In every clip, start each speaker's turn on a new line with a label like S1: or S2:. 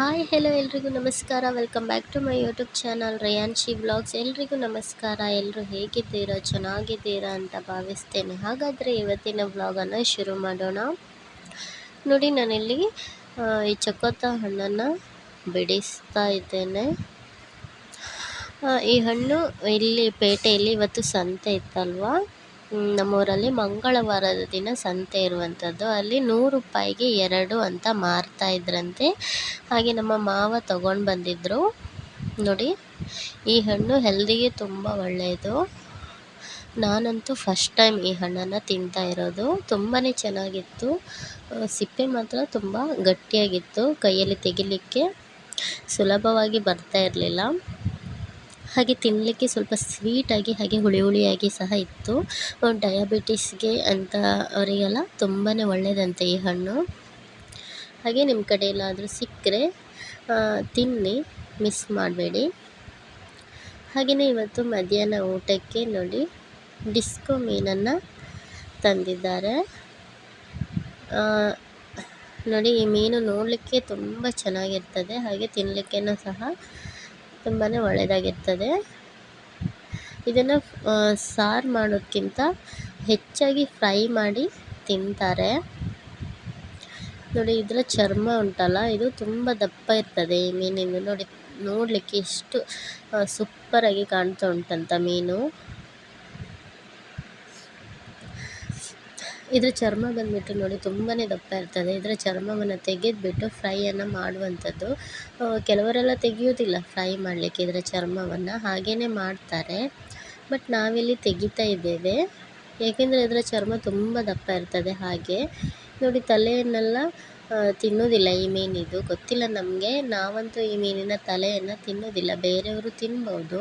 S1: Hi hello ಎಲ್ರಿಗೂ ನಮಸ್ಕಾರ. Welcome back to my YouTube channel Ryanshi blogs ಎಲ್ರಿಗೂ ನಮಸ್ಕಾರ. ಎಲ್ಲರೂ ಹೇಗಿದ್ದೀರಾ? ಚೆನ್ನಾಗಿದ್ದೀರಾ ಅಂತ ಭಾವಿಸ್ತೇನೆ. ಹಾಗಾದರೆ ಇವತ್ತಿನ ವ್ಲಾಗನ್ನು ಶುರು ಮಾಡೋಣ. ನೋಡಿ, ನಾನಿಲ್ಲಿ ಈ ಚಕೋತ ಹಣ್ಣನ್ನು ಬಿಡಿಸ್ತಾ ಇದ್ದೇನೆ. ಈ ಹಣ್ಣು ಇಲ್ಲಿ ಪೇಟೆಯಲ್ಲಿ ಇವತ್ತು ಸಂತೆ ಇತ್ತಲ್ವಾ? ನಮ್ಮೂರಲ್ಲಿ ಮಂಗಳವಾರದ ದಿನ ಸಂತೆ ಇರುವಂಥದ್ದು. ಅಲ್ಲಿ ನೂರು ರೂಪಾಯಿಗೆ ಎರಡು ಅಂತ ಮಾರ್ತಾ ಇದ್ರಂತೆ. ಹಾಗೆ ನಮ್ಮ ಮಾವ ತಗೊಂಡು ಬಂದಿದ್ದರು ನೋಡಿ, ಈ ಹಣ್ಣು ಹೆಲ್ದಿಗೆ ತುಂಬ ಒಳ್ಳೆಯದು ನಾನಂತೂ ಫಸ್ಟ್ ಟೈಮ್ ಈ ಹಣ್ಣನ್ನು ತಿಂತಾ ಇರೋದು. ತುಂಬಾ ಚೆನ್ನಾಗಿತ್ತು. ಸಿಪ್ಪೆ ಮಾತ್ರ ತುಂಬ ಗಟ್ಟಿಯಾಗಿತ್ತು. ಕೈಯಲ್ಲಿ ತೆಗಿಲಿಕ್ಕೆ ಸುಲಭವಾಗಿ ಬರ್ತಾ ಇರಲಿಲ್ಲ. ಹಾಗೆ ತಿನ್ನಲಿಕ್ಕೆ ಸ್ವಲ್ಪ ಸ್ವೀಟಾಗಿ ಹಾಗೆ ಹುಳಿ ಹುಳಿಯಾಗಿ ಸಹ ಇತ್ತು. ಡಯಾಬಿಟಿಸ್ಗೆ ಅಂತ ಅವರಿಗೆಲ್ಲ ತುಂಬಾ ಒಳ್ಳೆಯದಂತೆ ಈ ಹಣ್ಣು. ಹಾಗೆ ನಿಮ್ಮ ಕಡೆ ಎಲ್ಲಾದರೂ ಸಿಕ್ಕರೆ ತಿನ್ನಿ ಮಿಸ್ ಮಾಡಬೇಡಿ. ಹಾಗೆಯೇ ಇವತ್ತು ಮಧ್ಯಾಹ್ನ ಊಟಕ್ಕೆ ನೋಡಿ ಡಿಸ್ಕೋ ಮೀನನ್ನು ತಂದಿದ್ದಾರೆ. ನೋಡಿ ಈ ಮೀನು ನೋಡಲಿಕ್ಕೆ ತುಂಬ ಚೆನ್ನಾಗಿರ್ತದೆ, ಹಾಗೆ ತಿನ್ನಲಿಕ್ಕೆ ಸಹ ತುಂಬಾ ಒಳ್ಳೆಯದಾಗಿರ್ತದೆ ಇದನ್ನು ಸಾರು ಮಾಡೋದಕ್ಕಿಂತ ಹೆಚ್ಚಾಗಿ ಫ್ರೈ ಮಾಡಿ ತಿಂತಾರೆ. ನೋಡಿ ಇದರ ಚರ್ಮ ಉಂಟಲ್ಲ, ಇದು ತುಂಬ ದಪ್ಪ ಇರ್ತದೆ ಈ ಮೀನಿಂದು. ನೋಡಿ, ನೋಡಲಿಕ್ಕೆ ಎಷ್ಟು ಸೂಪ್ಪರಾಗಿ ಕಾಣ್ತಾ ಉಂಟಂತ ಮೀನು. ಇದ್ರ ಚರ್ಮ ಬಂದುಬಿಟ್ಟು ನೋಡಿ ತುಂಬಾ ದಪ್ಪ ಇರ್ತದೆ. ಇದರ ಚರ್ಮವನ್ನು ತೆಗೆದುಬಿಟ್ಟು ಫ್ರೈಯನ್ನು ಮಾಡುವಂಥದ್ದು. ಕೆಲವರೆಲ್ಲ ತೆಗೆಯೋದಿಲ್ಲ ಫ್ರೈ ಮಾಡಲಿಕ್ಕೆ ಇದರ ಚರ್ಮವನ್ನು. ಹಾಗೇ ಮಾಡ್ತಾರೆ. ಬಟ್ ನಾವಿಲ್ಲಿ ತೆಗಿತಾ ಇದ್ದೇವೆ. ಏಕೆಂದರೆ ಇದರ ಚರ್ಮ ತುಂಬ ದಪ್ಪ ಇರ್ತದೆ ಹಾಗೆ. ನೋಡಿ ತಲೆಯನ್ನೆಲ್ಲ ತಿನ್ನೋದಿಲ್ಲ ಈ ಮೀನಿದು. ಗೊತ್ತಿಲ್ಲ ನಮಗೆ. ನಾವಂತೂ ಈ ಮೀನಿನ ತಲೆಯನ್ನು ತಿನ್ನೋದಿಲ್ಲ. ಬೇರೆಯವರು ತಿನ್ಬೋದು.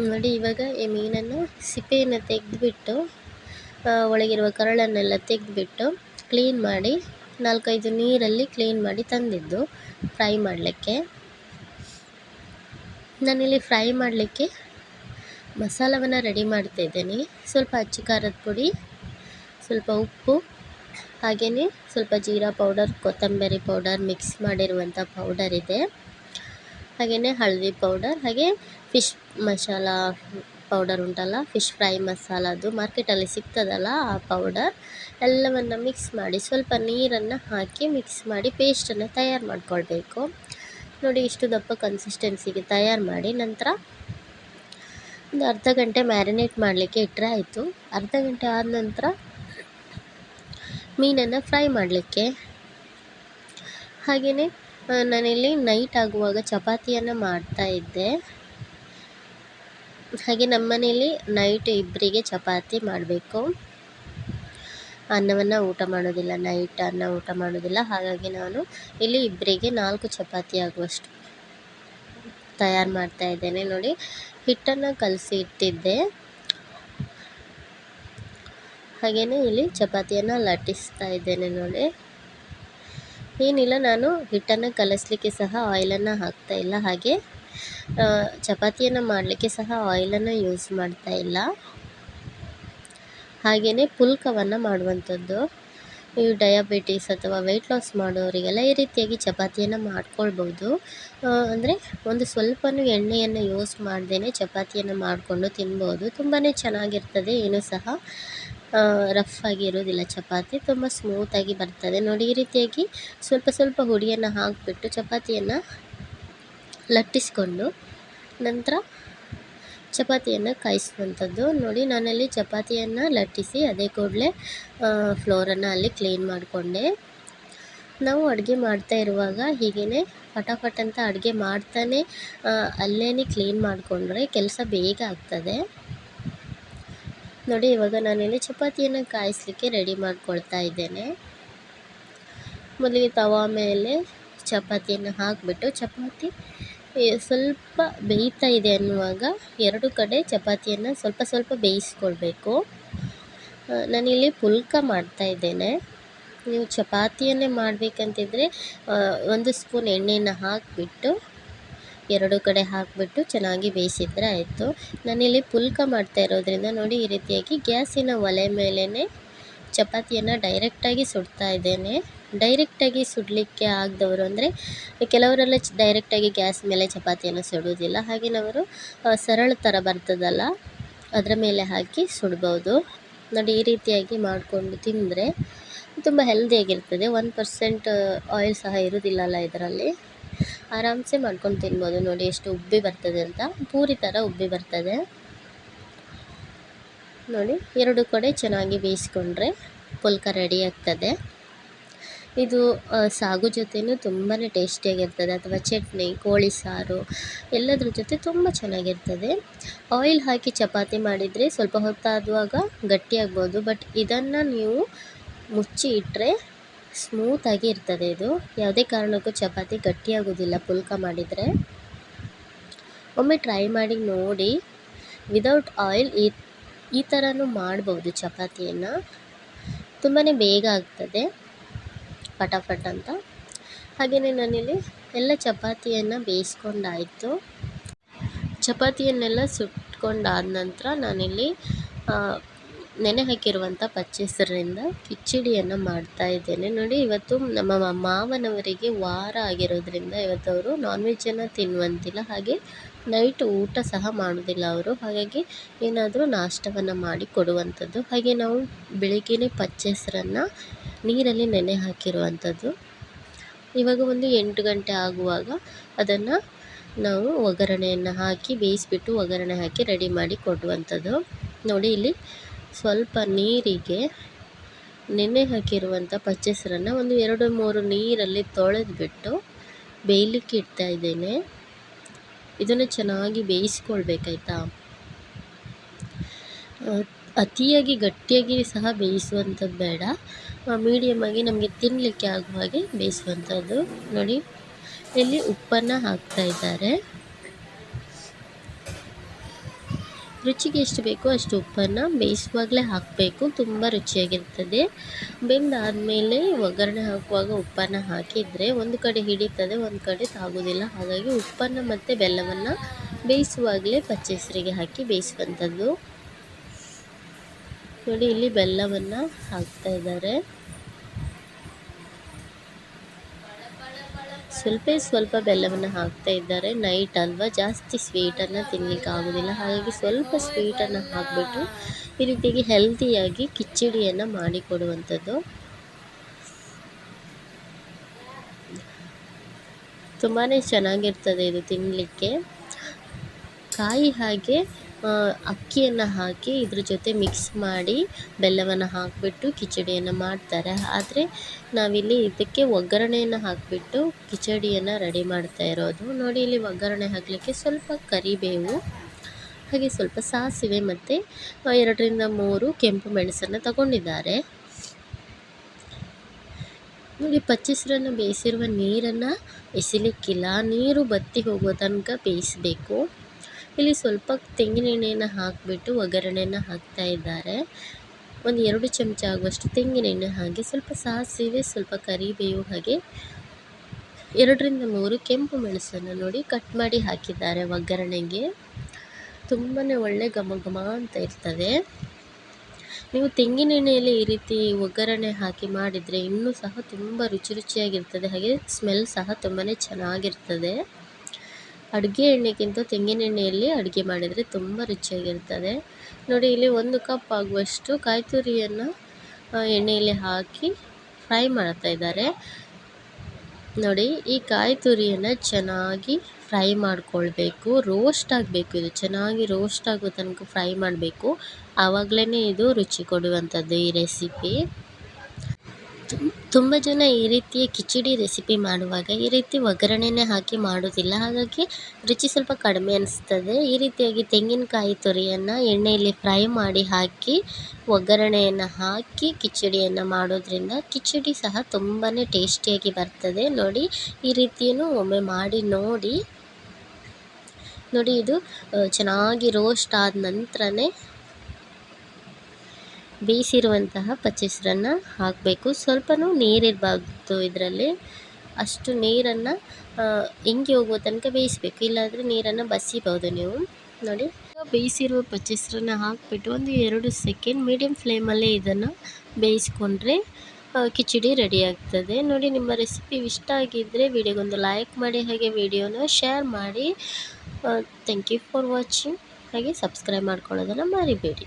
S1: ನೋಡಿ ಇವಾಗ ಈ ಮೀನನ್ನು ಸಿಪ್ಪೆಯನ್ನು ತೆಗೆದುಬಿಟ್ಟು ಒಳಗಿರುವ ಕರಳನ್ನೆಲ್ಲ ತೆಗೆದ್ಬಿಟ್ಟು ಕ್ಲೀನ್ ಮಾಡಿ, ನಾಲ್ಕೈದು ನೀರಲ್ಲಿ ಕ್ಲೀನ್ ಮಾಡಿ ತಂದಿದ್ದು ಫ್ರೈ ಮಾಡಲಿಕ್ಕೆ. ನಾನಿಲ್ಲಿ ಫ್ರೈ ಮಾಡಲಿಕ್ಕೆ ಮಸಾಲವನ್ನು ರೆಡಿ ಮಾಡ್ತಾ ಇದ್ದೇನೆ. ಸ್ವಲ್ಪ ಅಚ್ಚು ಖಾರದ ಪುಡಿ, ಸ್ವಲ್ಪ ಉಪ್ಪು ಹಾಗೆಯೇ ಸ್ವಲ್ಪ ಜೀರಾ ಪೌಡರ್ ಕೊತ್ತಂಬರಿ ಪೌಡರ್ ಮಿಕ್ಸ್ ಮಾಡಿರುವಂಥ ಪೌಡರ್ ಇದೆ. ಹಾಗೆಯೇ ಹಳದಿ ಪೌಡರ್ ಹಾಗೆ ಫಿಶ್ ಮಸಾಲ ಪೌಡರ್ ಉಂಟಲ್ಲ ಫಿಶ್ ಫ್ರೈ ಮಸಾಲದು ಮಾರ್ಕೆಟಲ್ಲಿ ಸಿಗ್ತದಲ್ಲ ಆ ಪೌಡರ್ ಎಲ್ಲವನ್ನು ಮಿಕ್ಸ್ ಮಾಡಿ ಸ್ವಲ್ಪ ನೀರನ್ನು ಹಾಕಿ ಮಿಕ್ಸ್ ಮಾಡಿ ಪೇಸ್ಟನ್ನು ತಯಾರು ಮಾಡಿಕೊಳ್ಬೇಕು. ನೋಡಿ ಇಷ್ಟು ದಪ್ಪ ಕನ್ಸಿಸ್ಟೆನ್ಸಿಗೆ ತಯಾರು ಮಾಡಿ ನಂತರ ಒಂದು ಅರ್ಧ ಗಂಟೆ ಮ್ಯಾರಿನೇಟ್ ಮಾಡಲಿಕ್ಕೆ ಇಟ್ಟರೆ ಆಯಿತು. ಅರ್ಧ ಗಂಟೆ ಆದ ನಂತರ ಮೀನನ್ನು ಫ್ರೈ ಮಾಡಲಿಕ್ಕೆ. ಹಾಗೆಯೇ ನಾನಿಲ್ಲಿ ನೈಟ್ ಆಗುವಾಗ ಚಪಾತಿಯನ್ನು ಮಾಡ್ತಾ ಇದ್ದೆ. ಹಾಗೆ ನಮ್ಮನೇಲಿ ನೈಟ್ ಇಬ್ಬರಿಗೆ ಚಪಾತಿ ಮಾಡಬೇಕು. ಅನ್ನವನ್ನು ಊಟ ಮಾಡೋದಿಲ್ಲ ನೈಟ್ ಅನ್ನ ಊಟ ಮಾಡೋದಿಲ್ಲ. ಹಾಗಾಗಿ ನಾನು ಇಲ್ಲಿ ಇಬ್ಬರಿಗೆ ನಾಲ್ಕು ಚಪಾತಿ ಆಗುವಷ್ಟು ತಯಾರು ಮಾಡ್ತಾ ಇದ್ದೇನೆ. ನೋಡಿ, ಹಿಟ್ಟನ್ನು ಕಲಸಿ ಇಟ್ಟಿದ್ದೆ. ಹಾಗೆಯೇ ಇಲ್ಲಿ ಚಪಾತಿಯನ್ನು ಲಟ್ಟಿಸ್ತಾ ಇದ್ದೇನೆ ನೋಡಿ. ಏನಿಲ್ಲ, ನಾನು ಹಿಟ್ಟನ್ನು ಕಲಸಲಿಕ್ಕೆ ಸಹ ಆಯಿಲನ್ನು ಹಾಕ್ತಾ ಇಲ್ಲ. ಹಾಗೆ ಚಪಾತಿಯನ್ನು ಮಾಡಲಿಕ್ಕೆ ಸಹ ಆಯಿಲನ್ನು ಯೂಸ್ ಮಾಡ್ತಾ ಇಲ್ಲ. ಹಾಗೆಯೇ ಪುಲ್ಕವನ್ನು ಮಾಡುವಂಥದ್ದು. ಈ ಡಯಾಬಿಟೀಸ್ ಅಥವಾ ವೆಯ್ಟ್ ಲಾಸ್ ಮಾಡೋರಿಗೆಲ್ಲ ಈ ರೀತಿಯಾಗಿ ಚಪಾತಿಯನ್ನು ಮಾಡ್ಕೊಳ್ಬೋದು ಅಂದರೆ ಒಂದು ಸ್ವಲ್ಪನೂ ಎಣ್ಣೆಯನ್ನು ಯೂಸ್ ಮಾಡ್ದೇ ಚಪಾತಿಯನ್ನು ಮಾಡಿಕೊಂಡು ತಿನ್ಬೋದು. ತುಂಬಾ ಚೆನ್ನಾಗಿರ್ತದೆ, ಏನೂ ಸಹ ರಫ್ ಆಗಿರೋದಿಲ್ಲ ಚಪಾತಿ. ತುಂಬ ಸ್ಮೂತಾಗಿ ಬರ್ತದೆ. ನೋಡಿ ಈ ರೀತಿಯಾಗಿ ಸ್ವಲ್ಪ ಸ್ವಲ್ಪ ಹುಡಿಯನ್ನು ಹಾಕಿಬಿಟ್ಟು ಚಪಾತಿಯನ್ನು ಲಟ್ಟಿಸ್ಕೊಂಡು ನಂತರ ಚಪಾತಿಯನ್ನು ಕಾಯಿಸುವಂಥದ್ದು. ನೋಡಿ, ನಾನಲ್ಲಿ ಚಪಾತಿಯನ್ನು ಲಟ್ಟಿಸಿ ಅದೇ ಕೂಡಲೇ ಫ್ಲೋರನ್ನು ಅಲ್ಲಿ ಕ್ಲೀನ್ ಮಾಡಿಕೊಂಡೆ. ನಾವು ಅಡುಗೆ ಮಾಡ್ತಾ ಇರುವಾಗ ಹೀಗೇ ಫಟಾಫಟ್ ಅಂತ ಅಡುಗೆ ಮಾಡ್ತಾನೆ ಅಲ್ಲೇ ಕ್ಲೀನ್ ಮಾಡಿಕೊಂಡ್ರೆ ಕೆಲಸ ಬೇಗ ಆಗ್ತದೆ. ನೋಡಿ, ಇವಾಗ ನಾನಿಲ್ಲಿ ಚಪಾತಿಯನ್ನು ಕಾಯಿಸಲಿಕ್ಕೆ ರೆಡಿ ಮಾಡ್ಕೊಳ್ತಾ ಇದ್ದೇನೆ. ಮೊದಲಿಗೆ ತವಾ ಮೇಲೆ ಚಪಾತಿಯನ್ನು ಹಾಕಿಬಿಟ್ಟು, ಚಪಾತಿ ಸ್ವಲ್ಪ ಬೇಯ್ತಾ ಇದೆ ಅನ್ನುವಾಗ ಎರಡು ಕಡೆ ಚಪಾತಿಯನ್ನು ಸ್ವಲ್ಪ ಸ್ವಲ್ಪ ಬೇಯಿಸ್ಕೊಳ್ಬೇಕು. ನಾನಿಲ್ಲಿ ಪುಲ್ಕ ಮಾಡ್ತಾ ಇದ್ದೇನೆ. ನೀವು ಚಪಾತಿಯನ್ನೇ ಮಾಡಬೇಕಂತಿದ್ರೆ ಒಂದು ಸ್ಪೂನ್ ಎಣ್ಣೆಯನ್ನು ಹಾಕಿಬಿಟ್ಟು, ಎರಡು ಕಡೆ ಹಾಕಿಬಿಟ್ಟು ಚೆನ್ನಾಗಿ ಬೇಯಿಸಿದ್ರೆ ಆಯಿತು. ನಾನಿಲ್ಲಿ ಪುಲ್ಕ ಮಾಡ್ತಾ ಇರೋದ್ರಿಂದ ನೋಡಿ ಈ ರೀತಿಯಾಗಿ ಗ್ಯಾಸಿನ ಒಲೆ ಮೇಲೇ ಚಪಾತಿಯನ್ನು ಡೈರೆಕ್ಟಾಗಿ ಸುಡ್ತಾ ಇದ್ದೇನೆ. ಡೈರೆಕ್ಟಾಗಿ ಸುಡಲಿಕ್ಕೆ ಆಗದವರು ಅಂದರೆ, ಕೆಲವರೆಲ್ಲ ಚ್ ಡೈರೆಕ್ಟಾಗಿ ಗ್ಯಾಸ್ ಮೇಲೆ ಚಪಾತಿಯನ್ನು ಸುಡೋದಿಲ್ಲ ಹಾಗೆನವರು ಸರಳ ಥರ ಬರ್ತದಲ್ಲ, ಅದರ ಮೇಲೆ ಹಾಕಿ ಸುಡ್ಬೋದು. ನೋಡಿ, ಈ ರೀತಿಯಾಗಿ ಮಾಡಿಕೊಂಡು ತಿಂದರೆ ತುಂಬ ಹೆಲ್ದಿಯಾಗಿರ್ತದೆ ಒನ್ ಪರ್ಸೆಂಟ್ ಆಯಿಲ್ ಸಹ ಇರೋದಿಲ್ಲಲ್ಲ ಇದರಲ್ಲಿ. ಆರಾಮ್ಸೆ ಮಾಡ್ಕೊಂಡು ತಿನ್ಬೋದು. ನೋಡಿ, ಎಷ್ಟು ಉಬ್ಬಿ ಬರ್ತದೆ ಅಂತ. ಪೂರಿ ಥರ ಉಬ್ಬಿ ಬರ್ತದೆ. ನೋಡಿ, ಎರಡು ಕಡೆ ಚೆನ್ನಾಗಿ ಬೇಯಿಸ್ಕೊಂಡ್ರೆ ಪುಲ್ಕ ರೆಡಿ ಆಗ್ತದೆ. ಇದು ಸಾಗು ಜೊತೆಯೂ ತುಂಬಾ ಟೇಸ್ಟಿಯಾಗಿರ್ತದೆ. ಅಥವಾ ಚಟ್ನಿ, ಕೋಳಿ ಸಾರು, ಎಲ್ಲದ್ರ ಜೊತೆ ತುಂಬ ಚೆನ್ನಾಗಿರ್ತದೆ. ಆಯಿಲ್ ಹಾಕಿ ಚಪಾತಿ ಮಾಡಿದರೆ ಸ್ವಲ್ಪ ಹೊತ್ತಾದುವಾಗ ಗಟ್ಟಿಯಾಗ್ಬೋದು. ಬಟ್ ಇದನ್ನು ನೀವು ಮುಚ್ಚಿ ಇಟ್ಟರೆ ಸ್ಮೂತಾಗಿ ಇರ್ತದೆ ಇದು. ಯಾವುದೇ ಕಾರಣಕ್ಕೂ ಚಪಾತಿ ಗಟ್ಟಿಯಾಗೋದಿಲ್ಲ ಪುಲ್ಕ ಮಾಡಿದರೆ. ಒಮ್ಮೆ ಟ್ರೈ ಮಾಡಿ ನೋಡಿ. ವಿದೌಟ್ ಆಯಿಲ್ ಈ ಈ ಥರನೂ ಮಾಡ್ಬೋದು ಚಪಾತಿಯನ್ನು. ತುಂಬಾ ಬೇಗ ಆಗ್ತದೆ. ಫಟಾಫಟ್ ಅಂತ. ಹಾಗೆಯೇ ನಾನಿಲ್ಲಿ ಎಲ್ಲ ಚಪಾತಿಯನ್ನು ಬೇಯಿಸ್ಕೊಂಡಾಯಿತು. ಚಪಾತಿಯನ್ನೆಲ್ಲ ಸುಟ್ಕೊಂಡಾದ ನಂತರ ನಾನಿಲ್ಲಿ ನೆನೆ ಹಾಕಿರುವಂಥ ಪಚ್ಚೆಸರಿಂದ ಕಿಚಡಿಯನ್ನು ಮಾಡ್ತಾ ಇದ್ದೇನೆ. ನೋಡಿ, ಇವತ್ತು ನಮ್ಮ ಮಾವನವರಿಗೆ ವಾರ ಆಗಿರೋದ್ರಿಂದ ಇವತ್ತು ಅವರು ನಾನ್ ವೆಜ್ಜನ್ನು ತಿನ್ನುವಂತಿಲ್ಲ. ಹಾಗೆ ನೈಟ್ ಊಟ ಸಹ ಮಾಡೋದಿಲ್ಲ ಅವರು. ಹಾಗಾಗಿ ಏನಾದರೂ ನಾಷ್ಟವನ್ನು ಮಾಡಿ ಕೊಡುವಂಥದ್ದು ಹಾಗೆ ನಾವು ಬೆಳಿಗ್ಗೆಯೇ ಪಚ್ಚೆಸರನ್ನು ನೀರಲ್ಲಿ ನೆನೆ ಹಾಕಿರುವಂಥದ್ದು ಇವಾಗ ಒಂದು ಎಂಟು ಗಂಟೆ ಆಗುವಾಗ ಅದನ್ನು ನಾವು ಒಗ್ಗರಣೆಯನ್ನು ಹಾಕಿ ಬೇಯಿಸಿಬಿಟ್ಟು ಒಗ್ಗರಣೆ ಹಾಕಿ ರೆಡಿ ಮಾಡಿ ಕೊಡುವಂಥದ್ದು ನೋಡಿ, ಇಲ್ಲಿ ಸ್ವಲ್ಪ ನೀರಿಗೆ ನೆನೆ ಹಾಕಿರುವಂಥ ಪಚ್ಚೆಸರನ್ನು ಒಂದು ಎರಡು ಮೂರು ನೀರಲ್ಲಿ ತೊಳೆದ್ಬಿಟ್ಟು ಬೇಯಲಿಕ್ಕೆ ಇಡ್ತಾ ಇದ್ದೇನೆ. ಇದನ್ನು ಚೆನ್ನಾಗಿ ಬೇಯಿಸ್ಕೊಳ್ಬೇಕಾಯ್ತಾ? ಅತಿಯಾಗಿ ಗಟ್ಟಿಯಾಗಿ ಸಹ ಬೇಯಿಸುವಂಥದ್ದು ಬೇಡ. ಮೀಡಿಯಮ್ಮಾಗಿ ನಮಗೆ ತಿನ್ನಲಿಕ್ಕೆ ಆಗುವ ಹಾಗೆ ಬೇಯಿಸುವಂಥದ್ದು. ನೋಡಿ, ಇಲ್ಲಿ ಉಪ್ಪನ್ನು ಹಾಕ್ತಾ ಇದ್ದಾರೆ. ರುಚಿಗೆ ಎಷ್ಟು ಬೇಕೋ ಅಷ್ಟು ಉಪ್ಪನ್ನು ಬೇಯಿಸುವಾಗಲೇ ಹಾಕಬೇಕು. ತುಂಬ ರುಚಿಯಾಗಿರ್ತದೆ. ಬೆಂದಾದಮೇಲೆ ಒಗ್ಗರಣೆ ಹಾಕುವಾಗ ಉಪ್ಪನ್ನು ಹಾಕಿದರೆ ಒಂದು ಕಡೆ ಹಿಡಿತದೆ, ಒಂದು ಕಡೆ ತಾಗೋದಿಲ್ಲ. ಹಾಗಾಗಿ ಉಪ್ಪನ್ನು ಮತ್ತು ಬೆಲ್ಲವನ್ನು ಬೇಯಿಸುವಾಗಲೇ ಪಚ್ಚೆಸರಿಗೆ ಹಾಕಿ ಬೇಯಿಸುವಂಥದ್ದು. ನೋಡಿ, ಇಲ್ಲಿ ಬೆಲ್ಲವನ್ನು ಹಾಕ್ತಾ ಇದ್ದಾರೆ. ಸ್ವಲ್ಪ ಸ್ವಲ್ಪ ಬೆಲ್ಲವನ್ನು ಹಾಕ್ತಾ ಇದ್ದಾರೆ. ನೈಟ್ ಅಲ್ವಾ? ಜಾಸ್ತಿ ಸ್ವೀಟನ್ನು ತಿನ್ನಲಿಕ್ಕೆ ಆಗೋದಿಲ್ಲ. ಹಾಗಾಗಿ ಸ್ವಲ್ಪ ಸ್ವೀಟನ್ನು ಹಾಕಿಬಿಟ್ಟು ಈ ರೀತಿಯಾಗಿ ಹೆಲ್ತಿಯಾಗಿ ಕಿಚಡಿಯನ್ನು ಮಾಡಿಕೊಡುವಂಥದ್ದು ತುಂಬಾ ಚೆನ್ನಾಗಿರ್ತದೆ ಇದು ತಿನ್ನಲಿಕ್ಕೆ ಕಾಯಿ ಹಾಗೆ ಅಕ್ಕಿಯನ್ನು ಹಾಕಿ ಇದ್ರ ಜೊತೆ ಮಿಕ್ಸ್ ಮಾಡಿ ಬೆಲ್ಲವನ್ನು ಹಾಕಿಬಿಟ್ಟು ಕಿಚಡಿಯನ್ನು ಮಾಡ್ತಾರೆ. ಆದರೆ ನಾವಿಲ್ಲಿ ಇದಕ್ಕೆ ಒಗ್ಗರಣೆಯನ್ನು ಹಾಕಿಬಿಟ್ಟು ಕಿಚಡಿಯನ್ನು ರೆಡಿ ಮಾಡ್ತಾ ಇರೋದು. ನೋಡಿ ಇಲ್ಲಿ ಒಗ್ಗರಣೆ ಹಾಕಲಿಕ್ಕೆ ಸ್ವಲ್ಪ ಕರಿಬೇವು, ಹಾಗೆ ಸ್ವಲ್ಪ ಸಾಸಿವೆ ಮತ್ತು ಎರಡರಿಂದ ಮೂರು ಕೆಂಪು ಮೆಣಸನ್ನು ತಗೊಂಡಿದ್ದಾರೆ. ನೋಡಿ, ಪಚ್ಚಿಸ್ರನ್ನು ಬೇಯಿಸಿರುವ ನೀರನ್ನು ಎಸಿಲಿಕ್ಕಿಲ್ಲ. ನೀರು ಬತ್ತಿ ಹೋಗೋ ತನಕ ಬೇಯಿಸಬೇಕು. ಇಲ್ಲಿ ಸ್ವಲ್ಪ ತೆಂಗಿನ ಎಣ್ಣೆಯನ್ನು ಹಾಕಿಬಿಟ್ಟು ಒಗ್ಗರಣೆಯನ್ನು ಹಾಕ್ತಾ ಇದ್ದಾರೆ. ಒಂದು ಎರಡು ಚಮಚ ಆಗುವಷ್ಟು ತೆಂಗಿನೆಣ್ಣೆ ಹಾಕಿ ಸ್ವಲ್ಪ ಸಾಸಿವೆ, ಸ್ವಲ್ಪ ಕರಿಬೇವು ಹಾಗೆ ಎರಡರಿಂದ ಮೂರು ಕೆಂಪು ಮೆಣಸನ್ನು ನೋಡಿ ಕಟ್ ಮಾಡಿ ಹಾಕಿದ್ದಾರೆ ಒಗ್ಗರಣೆಗೆ. ತುಂಬಾ ಒಳ್ಳೆ ಘಮ ಘಮ ಅಂತ ಇರ್ತದೆ. ನೀವು ತೆಂಗಿನೆಣ್ಣೆಯಲ್ಲಿ ಈ ರೀತಿ ಒಗ್ಗರಣೆ ಹಾಕಿ ಮಾಡಿದರೆ ಇನ್ನೂ ಸಹ ತುಂಬ ರುಚಿ ರುಚಿಯಾಗಿರ್ತದೆ. ಹಾಗೆ ಸ್ಮೆಲ್ ಸಹ ತುಂಬಾ ಚೆನ್ನಾಗಿರ್ತದೆ. ಅಡುಗೆ ಎಣ್ಣೆಗಿಂತ ತೆಂಗಿನ ಎಣ್ಣೆಯಲ್ಲಿ ಅಡುಗೆ ಮಾಡಿದರೆ ತುಂಬ ರುಚಿಯಾಗಿರ್ತದೆ. ನೋಡಿ, ಇಲ್ಲಿ ಒಂದು ಕಪ್ ಆಗುವಷ್ಟು ಕಾಯಿ ತುರಿಯನ್ನು ಎಣ್ಣೆಯಲ್ಲಿ ಹಾಕಿ ಫ್ರೈ ಮಾಡ್ತಾ ಇದ್ದಾರೆ. ನೋಡಿ, ಈ ಕಾಯಿ ತುರಿಯನ್ನು ಚೆನ್ನಾಗಿ ಫ್ರೈ ಮಾಡಿಕೊಳ್ಬೇಕು. ರೋಸ್ಟ್ ಆಗಬೇಕು ಇದು. ಚೆನ್ನಾಗಿ ರೋಸ್ಟ್ ಆಗೋ ತನಕ ಫ್ರೈ ಮಾಡಬೇಕು. ಆವಾಗಲೇ ಇದು ರುಚಿ ಕೊಡುವಂಥದ್ದು ಈ ರೆಸಿಪಿ. ತುಂಬ ಜನ ಈ ರೀತಿಯ ಕಿಚಡಿ ರೆಸಿಪಿ ಮಾಡುವಾಗ ಈ ರೀತಿ ಒಗ್ಗರಣೆನೇ ಹಾಕಿ ಮಾಡೋದಿಲ್ಲ. ಹಾಗಾಗಿ ರುಚಿ ಸ್ವಲ್ಪ ಕಡಿಮೆ ಅನಿಸ್ತದೆ. ಈ ರೀತಿಯಾಗಿ ತೆಂಗಿನಕಾಯಿ ತುರಿಯನ್ನು ಎಣ್ಣೆಯಲ್ಲಿ ಫ್ರೈ ಮಾಡಿ ಹಾಕಿ ಒಗ್ಗರಣೆಯನ್ನು ಹಾಕಿ ಕಿಚಡಿಯನ್ನು ಮಾಡೋದ್ರಿಂದ ಕಿಚಡಿ ಸಹ ತುಂಬಾ ಟೇಸ್ಟಿಯಾಗಿ ಬರ್ತದೆ. ನೋಡಿ, ಈ ರೀತಿಯೂ ಒಮ್ಮೆ ಮಾಡಿ ನೋಡಿ. ನೋಡಿ, ಇದು ಚೆನ್ನಾಗಿ ರೋಸ್ಟ್ ಆದ ನಂತರನೇ ಬೇಯಿಸಿರುವಂತಹ ಪಚ್ಚೆಸರನ್ನು ಹಾಕಬೇಕು. ಸ್ವಲ್ಪನೂ ನೀರಿರಬಾರ್ದು ಇದರಲ್ಲಿ. ಅಷ್ಟು ನೀರನ್ನು ಇಂಗಿ ಹೋಗುವ ತನಕ ಬೇಯಿಸಬೇಕು. ಇಲ್ಲಾಂದರೆ ನೀರನ್ನು ಬಸಿಬೋದು ನೀವು. ನೋಡಿ. ಬೇಯಿಸಿರುವ ಪಚ್ಚೆಸರನ್ನು ಹಾಕಿಬಿಟ್ಟು ಒಂದು ಎರಡು ಸೆಕೆಂಡ್ ಮೀಡಿಯಮ್ ಫ್ಲೇಮಲ್ಲೇ ಇದನ್ನು ಬೇಯಿಸ್ಕೊಂಡ್ರೆ ಕಿಚಡಿ ರೆಡಿ ಆಗ್ತದೆ. ನೋಡಿ, ನಿಮ್ಮ ರೆಸಿಪಿ ಇಷ್ಟ ಆಗಿದ್ದರೆ ವಿಡಿಯೋಗೊಂದು ಲೈಕ್ ಮಾಡಿ, ಹಾಗೆ ವಿಡಿಯೋನ ಶೇರ್ ಮಾಡಿ. Thank you for watching. ಹಾಗೆ ಸಬ್ಸ್ಕ್ರೈಬ್ ಮಾಡ್ಕೊಳ್ಳೋದನ್ನು ಮರಿಬೇಡಿ.